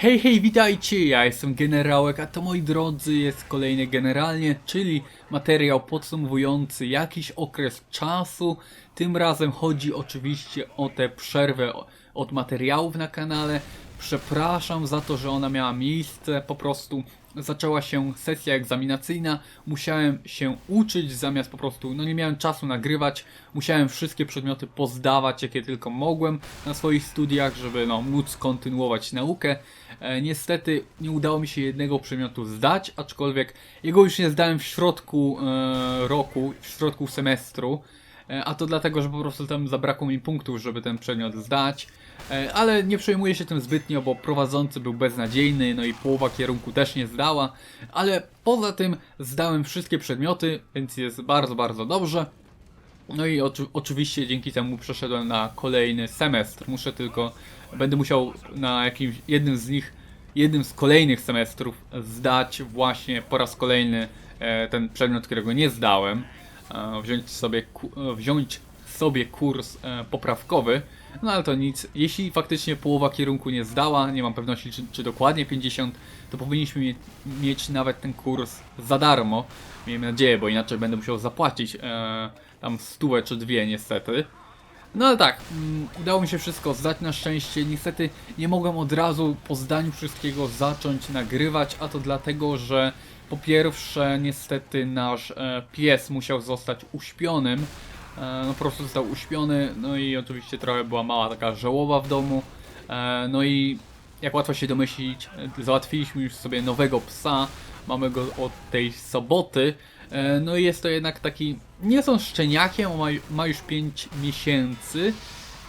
Hej, hej, witajcie, ja jestem Generałek, a to moi drodzy jest kolejny generalnie, czyli materiał podsumowujący jakiś okres czasu. Tym razem chodzi oczywiście o tę przerwę od materiałów na kanale. Przepraszam za to, że ona miała miejsce, po prostu zaczęła się sesja egzaminacyjna, musiałem się uczyć zamiast po prostu, no nie miałem czasu nagrywać, musiałem wszystkie przedmioty pozdawać, jakie tylko mogłem na swoich studiach, żeby no, móc kontynuować naukę. E, niestety nie udało mi się jednego przedmiotu zdać, aczkolwiek jego już nie zdałem w środku e, roku, w środku semestru. E, A to dlatego, że po prostu tam zabrakło mi punktów, żeby ten przedmiot zdać. E, Ale nie przejmuję się tym zbytnio, bo prowadzący był beznadziejny, no i połowa kierunku też nie zdała. Ale poza tym zdałem wszystkie przedmioty, więc jest bardzo, bardzo dobrze. No i oczy, oczywiście dzięki temu przeszedłem na kolejny semestr. Muszę tylko, będę musiał na jakimś jednym z nich, jednym z kolejnych semestrów zdać właśnie po raz kolejny e, ten przedmiot, którego nie zdałem. E, wziąć sobie, e, wziąć sobie kurs e, poprawkowy. No ale to nic. Jeśli faktycznie połowa kierunku nie zdała, nie mam pewności czy, czy dokładnie 50, to powinniśmy mie mieć nawet ten kurs za darmo. Miejmy nadzieję, bo inaczej będę musiał zapłacić e, tam stówę czy dwie niestety. No ale tak, mm, udało mi się wszystko zdać na szczęście. Niestety nie mogłem od razu po zdaniu wszystkiego zacząć nagrywać, a to dlatego, że po pierwsze niestety nasz e, pies musiał zostać uśpionym. E, no po prostu został uśpiony, no i oczywiście trochę była mała taka żałoba w domu. E, no i jak łatwo się domyślić, załatwiliśmy już sobie nowego psa. Mamy go od tej soboty. No i jest to jednak taki. Nie są szczeniakiem, ma, ma już 5 miesięcy,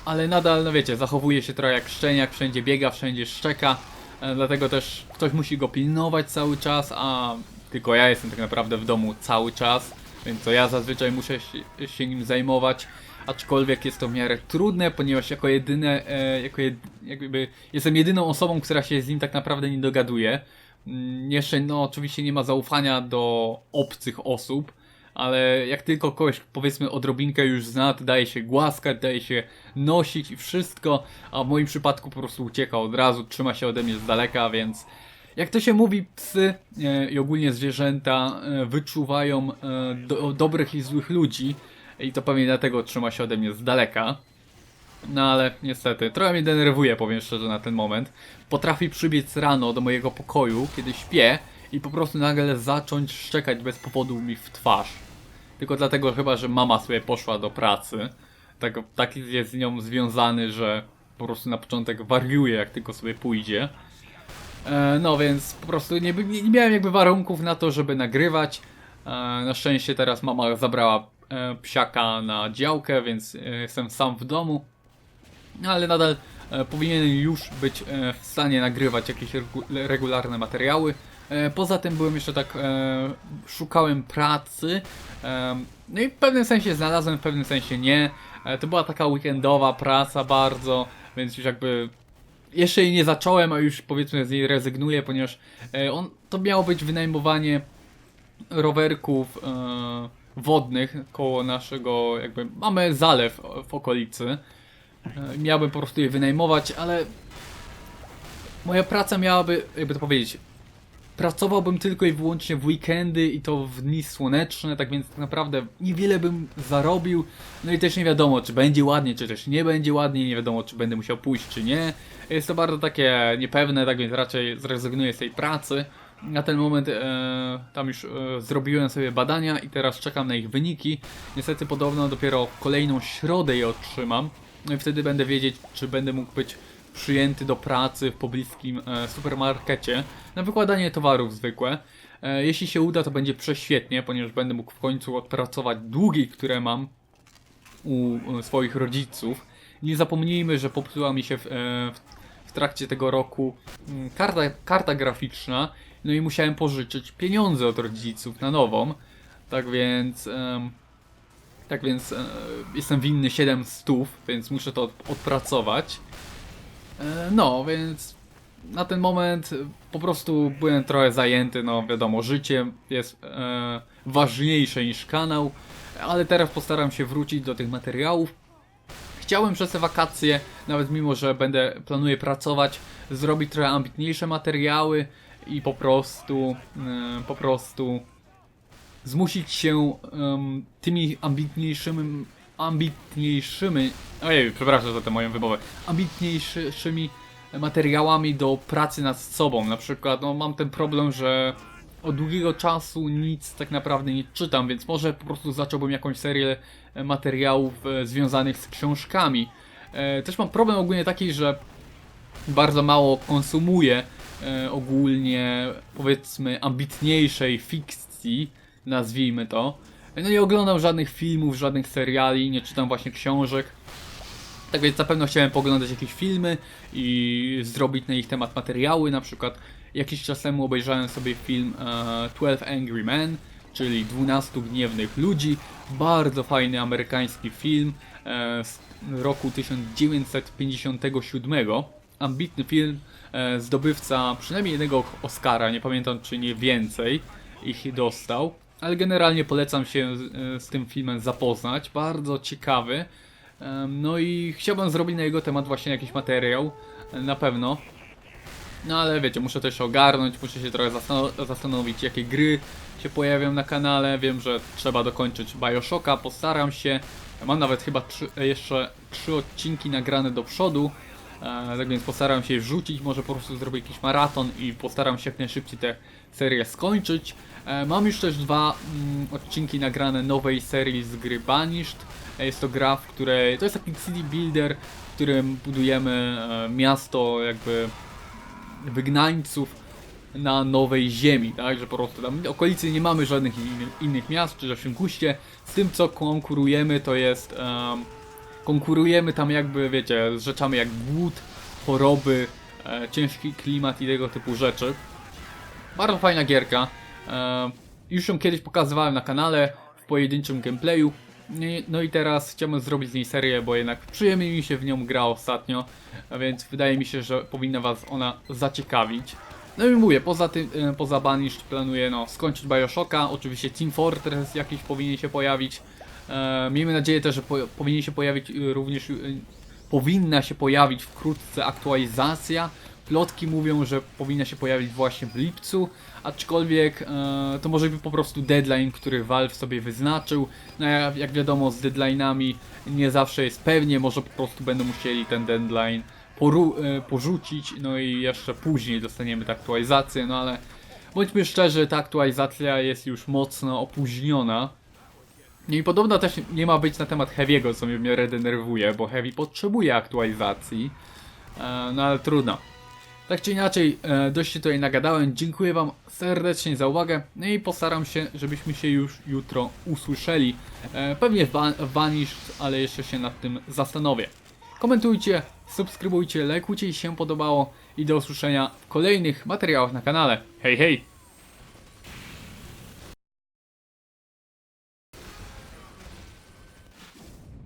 ale nadal, no wiecie, zachowuje się trochę jak szczeniak, wszędzie biega, wszędzie szczeka. E, Dlatego też ktoś musi go pilnować cały czas, a tylko ja jestem tak naprawdę w domu cały czas, więc to ja zazwyczaj muszę się, nim zajmować. Aczkolwiek jest to w miarę trudne, ponieważ jako jedyne, e, jako jakby jestem jedyną osobą, która się z nim tak naprawdę nie dogaduje. Mm, Jeszcze, no oczywiście nie ma zaufania do obcych osób, ale jak tylko kogoś powiedzmy odrobinkę już zna, to daje się głaskać, daje się nosić i wszystko, a w moim przypadku po prostu ucieka od razu, trzyma się ode mnie z daleka, więc jak to się mówi, psy e, i ogólnie zwierzęta e, wyczuwają e, do, dobrych i złych ludzi i to pewnie dlatego trzyma się ode mnie z daleka. No ale niestety, trochę mnie denerwuje, powiem szczerze, na ten moment. Potrafi przybiec rano do mojego pokoju, kiedy śpię i po prostu nagle zacząć szczekać bez powodu mi w twarz. Tylko dlatego chyba, że mama sobie poszła do pracy. Tak, tak jest z nią związany, że po prostu na początek wariuje, jak tylko sobie pójdzie. E, no więc po prostu nie, nie, nie miałem jakby warunków na to, żeby nagrywać. E, na szczęście teraz mama zabrała e, psiaka na działkę, więc e, jestem sam w domu. No, ale nadal e, powinienem już być e, w stanie nagrywać jakieś regu regularne materiały. E, poza tym byłem jeszcze tak, e, szukałem pracy. E, no i w pewnym sensie znalazłem, w pewnym sensie nie. To była taka weekendowa praca bardzo, więc już jakby jeszcze jej nie zacząłem, a już powiedzmy z niej rezygnuję, ponieważ on, to miało być wynajmowanie rowerków e, wodnych koło naszego, jakby mamy zalew w okolicy. E, Miałbym po prostu je wynajmować, ale moja praca miałaby, jakby to powiedzieć, pracowałbym tylko i wyłącznie w weekendy i to w dni słoneczne, tak więc tak naprawdę niewiele bym zarobił. No i też nie wiadomo, czy będzie ładnie, czy też nie będzie ładnie, nie wiadomo, czy będę musiał pójść, czy nie. Jest to bardzo takie niepewne, tak więc raczej zrezygnuję z tej pracy. Na ten moment e, tam już e, zrobiłem sobie badania i teraz czekam na ich wyniki. Niestety podobno dopiero kolejną środę je otrzymam. No i wtedy będę wiedzieć, czy będę mógł być przyjęty do pracy w pobliskim e, supermarkecie na wykładanie towarów zwykłe. E, jeśli się uda, to będzie prześwietnie, ponieważ będę mógł w końcu odpracować długi, które mam u e, swoich rodziców. Nie zapomnijmy, że popsuła mi się w, e, w, trakcie tego roku mm, karta, karta graficzna, no i musiałem pożyczyć pieniądze od rodziców na nową. Tak więc. em, tak więc e, jestem winny 7 stów, więc muszę to od, odpracować. E, no, więc na ten moment e, po prostu byłem trochę zajęty, no wiadomo, życie jest e, ważniejsze niż kanał, ale teraz postaram się wrócić do tych materiałów. chciałem przez te wakacje, nawet mimo, że będę, planuję pracować, zrobić trochę ambitniejsze materiały i po prostu, e, po prostu zmusić się em, tymi ambitniejszymi, ambitniejszymi, ojej, przepraszam za tę moją wymowę, ambitniejszymi materiałami do pracy nad sobą. Na przykład, no mam ten problem, że od długiego czasu nic tak naprawdę nie czytam, więc może po prostu zacząłbym jakąś serię e, materiałów e, związanych z książkami. E, Też mam problem ogólnie taki, że bardzo mało konsumuję ogólnie powiedzmy ambitniejszej fikcji, nazwijmy to. No nie oglądam żadnych filmów, żadnych seriali, nie czytam właśnie książek. Tak więc na pewno chciałem poglądać jakieś filmy i zrobić na ich temat materiały. Na przykład jakiś czas temu obejrzałem sobie film e, 12 Angry Men, czyli 12 gniewnych ludzi. Bardzo fajny amerykański film e, z roku 1957. Ambitny film, e, zdobywca przynajmniej jednego Oscara, nie pamiętam czy nie więcej ich dostał. Ale generalnie polecam się z, e, z tym filmem zapoznać. Bardzo ciekawy. No i chciałbym zrobić na jego temat właśnie jakiś materiał, na pewno. No ale wiecie, muszę też ogarnąć, muszę się trochę zastano- zastanowić, jakie gry się pojawią na kanale. Wiem, że trzeba dokończyć Bioshocka, postaram się. Mam nawet chyba trzy, e, jeszcze trzy odcinki nagrane do przodu, tak więc postaram się je wrzucić, może po prostu zrobię jakiś maraton i postaram się jak najszybciej tę serię skończyć. E, mam już też dwa mm, odcinki nagrane nowej serii z gry Banished. E, Jest to gra, w której to jest taki city builder, w którym budujemy e, miasto jakby wygnańców na nowej ziemi, tak, że po prostu tam w okolicy nie mamy żadnych innych, innych miast, czy że guście. Z tym co konkurujemy to jest konkurujemy tam jakby, wiecie, z rzeczami jak głód, choroby, e, ciężki klimat i tego typu rzeczy. Bardzo fajna gierka. E, już ją kiedyś pokazywałem na kanale w pojedynczym gameplayu. No i teraz chciałbym zrobić z niej serię, bo jednak przyjemnie mi się w nią gra ostatnio, więc wydaje mi się, że powinna Was ona zaciekawić. No i mówię, poza tym, e, poza Banished planuję no, skończyć Bioshocka, oczywiście Team Fortress jakiś powinien się pojawić. E, miejmy nadzieję też, że po, powinien się pojawić e, również, e, powinna się pojawić wkrótce aktualizacja. Plotki mówią, że powinna się pojawić właśnie w lipcu, aczkolwiek e, to może być po prostu deadline, który Valve sobie wyznaczył. No jak, wiadomo, z deadline'ami nie zawsze jest pewnie, może po prostu będą musieli ten deadline e, porzucić, no i jeszcze później dostaniemy tę aktualizację, no ale bądźmy szczerzy, ta aktualizacja jest już mocno opóźniona. No i podobno też nie ma być na temat Heavy'ego, co mnie w miarę denerwuje, bo Heavy potrzebuje aktualizacji. E, no ale trudno. Tak czy inaczej, e, dość się tutaj nagadałem. Dziękuję Wam serdecznie za uwagę. No i postaram się, żebyśmy się już jutro usłyszeli. E, pewnie w Van- w Vanished, ale jeszcze się nad tym zastanowię. Komentujcie, subskrybujcie, lajkujcie, jeśli się podobało i do usłyszenia w kolejnych materiałach na kanale. Hej, hej!